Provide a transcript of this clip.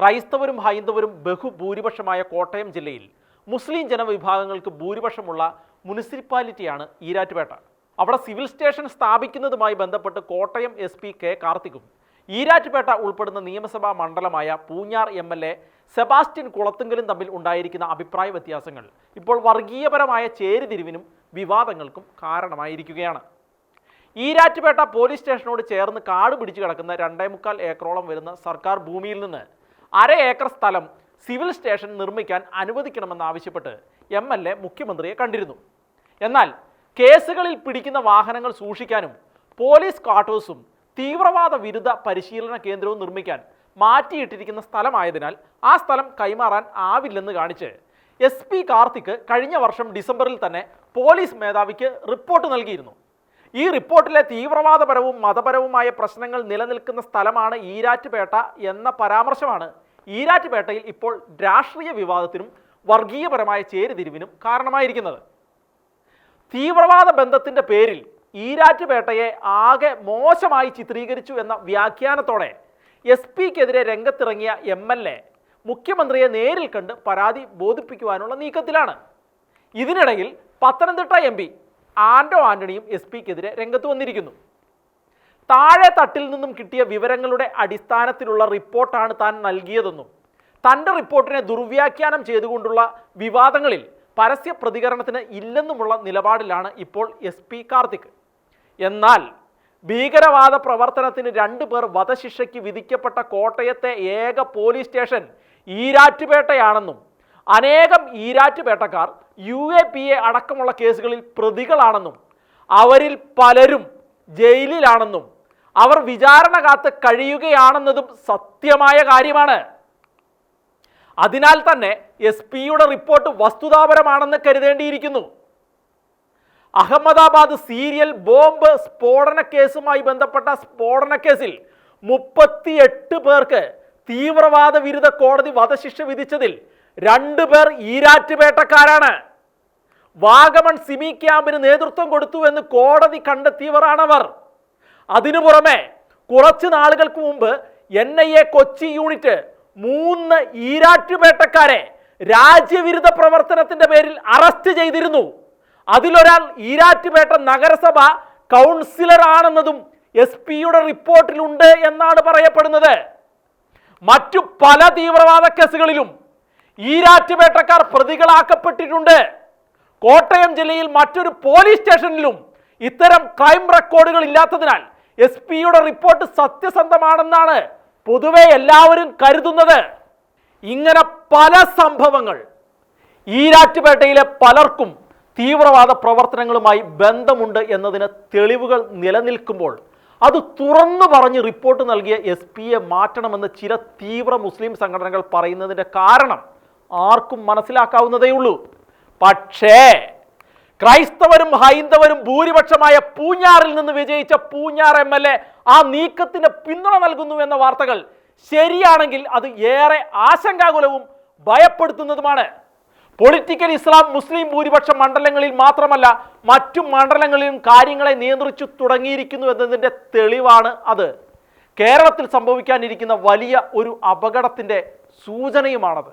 ക്രൈസ്തവരും ഹൈന്ദവരും ബഹുഭൂരിപക്ഷമായ കോട്ടയം ജില്ലയിൽ മുസ്ലിം ജനവിഭാഗങ്ങൾക്ക് ഭൂരിപക്ഷമുള്ള മുനിസിപ്പാലിറ്റിയാണ് ഈരാറ്റുപേട്ട. അവിടെ സിവിൽ സ്റ്റേഷൻ സ്ഥാപിക്കുന്നതുമായി ബന്ധപ്പെട്ട് കോട്ടയം എസ് പി കെ കാർത്തികും. ഈരാറ്റുപേട്ട ഉൾപ്പെടുന്ന നിയമസഭാ മണ്ഡലമായ Poonjar M L A Sebastian കുളത്തുങ്കലും തമ്മിൽ ഉണ്ടായിരിക്കുന്ന അഭിപ്രായ വ്യത്യാസങ്ങൾ ഇപ്പോൾ വർഗീയപരമായ ചേരിതിരിവിനും വിവാദങ്ങൾക്കും കാരണമായിരിക്കുകയാണ്. ഈരാറ്റുപേട്ട പോലീസ് സ്റ്റേഷനോട് ചേർന്ന് കാട് പിടിച്ചു കിടക്കുന്ന രണ്ടേ മുക്കാൽ ഏക്കറോളം വരുന്ന സർക്കാർ ഭൂമിയിൽ നിന്ന് അര ഏക്കർ സ്ഥലം സിവിൽ സ്റ്റേഷൻ നിർമ്മിക്കാൻ അനുവദിക്കണമെന്നാവശ്യപ്പെട്ട് എം എൽ എ മുഖ്യമന്ത്രിയെ കണ്ടിരുന്നു. എന്നാൽ കേസുകളിൽ പിടിക്കുന്ന വാഹനങ്ങൾ സൂക്ഷിക്കാനും പോലീസ് ക്വാർട്ടേഴ്സും തീവ്രവാദ വിരുദ്ധ പരിശീലന കേന്ദ്രവും നിർമ്മിക്കാൻ മാറ്റിയിട്ടിരിക്കുന്ന സ്ഥലമായതിനാൽ ആ സ്ഥലം കൈമാറാൻ ആവില്ലെന്ന് കാണിച്ച് എസ് പി കാർത്തിക് കഴിഞ്ഞ വർഷം ഡിസംബറിൽ തന്നെ പോലീസ് മേധാവിക്ക് റിപ്പോർട്ട് നൽകിയിരുന്നു. ഈ റിപ്പോർട്ടിലെ തീവ്രവാദപരവും മതപരവുമായ പ്രശ്നങ്ങൾ നിലനിൽക്കുന്ന സ്ഥലമാണ് ഈരാറ്റുപേട്ട എന്ന പരാമർശമാണ്. ഈരാറ്റുപേട്ടയിൽ ഇപ്പോൾ രാഷ്ട്രീയ വിവാദത്തിനും വർഗീയപരമായ ചേരുതിരിവിനും കാരണമായിരിക്കുന്നത്. തീവ്രവാദ ബന്ധത്തിന്റെ പേരിൽ ഈരാറ്റുപേട്ടയെ ആകെ മോശമായി ചിത്രീകരിച്ചു എന്ന വ്യാഖ്യാനത്തോടെ എസ് പിക്കെതിരെ രംഗത്തിറങ്ങിയ എം എൽ എ മുഖ്യമന്ത്രിയെ നേരിൽ കണ്ട് പരാതി ബോധിപ്പിക്കുവാനുള്ള നീക്കത്തിലാണ്. ഇതിനിടയിൽ പത്തനംതിട്ട എം പി ആന്റണിയും എസ് പിക്കെതിരെ രംഗത്ത് വന്നിരിക്കുന്നു. താഴെ തട്ടിൽ നിന്നും കിട്ടിയ വിവരങ്ങളുടെ അടിസ്ഥാനത്തിലുള്ള റിപ്പോർട്ടാണ് താൻ നൽകിയതെന്നും തന്റെ റിപ്പോർട്ടിനെ ദുർവ്യാഖ്യാനം ചെയ്തുകൊണ്ടുള്ള വിവാദങ്ങളിൽ പരസ്യ പ്രതികരണത്തിന് ഇല്ലെന്നുമുള്ള നിലപാടിലാണ് ഇപ്പോൾ എസ് പി കാർത്തിക്. എന്നാൽ ഭീകരവാദ പ്രവർത്തനത്തിന് രണ്ടു പേർ വധശിക്ഷയ്ക്ക് വിധിക്കപ്പെട്ട കോട്ടയത്തെ ഏക പോലീസ് സ്റ്റേഷൻ ഈരാറ്റുപേട്ടയാണെന്നും അനേകം ഈരാറ്റുപേട്ടക്കാർ യു എ പി എ അടക്കമുള്ള കേസുകളിൽ പ്രതികളാണെന്നും അവരിൽ പലരും ജയിലിലാണെന്നും അവർ വിചാരണ കാത്ത് കഴിയുകയാണെന്നതും സത്യമായ കാര്യമാണ്. അതിനാൽ തന്നെ എസ് പിയുടെ റിപ്പോർട്ട് വസ്തുതാപരമാണെന്ന് കരുതേണ്ടിയിരിക്കുന്നു. അഹമ്മദാബാദ് സീരിയൽ ബോംബ് സ്ഫോടന കേസുമായി ബന്ധപ്പെട്ട സ്ഫോടന കേസിൽ മുപ്പത്തിയെട്ട് പേർക്ക് തീവ്രവാദ വിരുദ്ധ കോടതി വധശിക്ഷ വിധിച്ചതിൽ രണ്ടു പേർ ഈരാറ്റുപേട്ടക്കാരാണ്. വാഗമൺ സിമി ക്യാമ്പിന് നേതൃത്വം കൊടുത്തു എന്ന് കോടതി കണ്ടെത്തിയവരാണവർ. അതിനു പുറമെ കുറച്ച് നാളുകൾക്ക് മുമ്പ് N I A Kochi unit മൂന്ന് ഈരാറ്റുപേട്ടക്കാരെ രാജ്യവിരുദ്ധ പ്രവർത്തനത്തിന്റെ പേരിൽ അറസ്റ്റ് ചെയ്തിരുന്നു. അതിലൊരാൾ ഈരാറ്റുപേട്ട നഗരസഭ കൗൺസിലർ ആണെന്നതും എസ് പിയുടെ റിപ്പോർട്ടിലുണ്ട് എന്നാണ് പറയപ്പെടുന്നത്. മറ്റു പല തീവ്രവാദ കേസുകളിലും ഈരാറ്റുപേട്ടക്കാർ പ്രതികളാക്കപ്പെട്ടിട്ടുണ്ട്. കോട്ടയം ജില്ലയിൽ മറ്റൊരു പോലീസ് സ്റ്റേഷനിലും ഇത്തരം ക്രൈം റെക്കോർഡുകൾ ഇല്ലാത്തതിനാൽ എസ് പിയുടെ റിപ്പോർട്ട് സത്യസന്ധമാണെന്നാണ് പൊതുവെ എല്ലാവരും കരുതുന്നത്. ഇങ്ങനെ പല സംഭവങ്ങൾ ഈരാറ്റുപേട്ടയിലെ പലർക്കും തീവ്രവാദ പ്രവർത്തനങ്ങളുമായി ബന്ധമുണ്ട് എന്നതിന് തെളിവുകൾ നിലനിൽക്കുമ്പോൾ അത് തുറന്നു പറഞ്ഞ് റിപ്പോർട്ട് നൽകിയ എസ് പിയെ മാറ്റണമെന്ന് ചില തീവ്ര മുസ്ലിം സംഘടനകൾ പറയുന്നതിന്റെ കാരണം ആർക്കും മനസ്സിലാക്കാവുന്നതേയുള്ളൂ. പക്ഷേ ക്രൈസ്തവരും ഹൈന്ദവരും ഭൂരിപക്ഷമായ പൂഞ്ഞാറിൽ നിന്ന് വിജയിച്ച പൂഞ്ഞാർ എം എൽ എ ആ നീക്കത്തിന് പിന്തുണ നൽകുന്നു എന്ന വാർത്തകൾ ശരിയാണെങ്കിൽ അത് ഏറെ ആശങ്കാകുലവും ഭയപ്പെടുത്തുന്നതുമാണ്. പൊളിറ്റിക്കൽ ഇസ്ലാം മുസ്ലിം ഭൂരിപക്ഷ മണ്ഡലങ്ങളിൽ മാത്രമല്ല മറ്റു മണ്ഡലങ്ങളിലും കാര്യങ്ങളെ നിയന്ത്രിച്ചു തുടങ്ങിയിരിക്കുന്നു എന്നതിന്റെ തെളിവാണ് അത്. കേരളത്തിൽ സംഭവിക്കാനിരിക്കുന്ന വലിയ ഒരു അപകടത്തിന്റെ സൂചനയുമാണത്.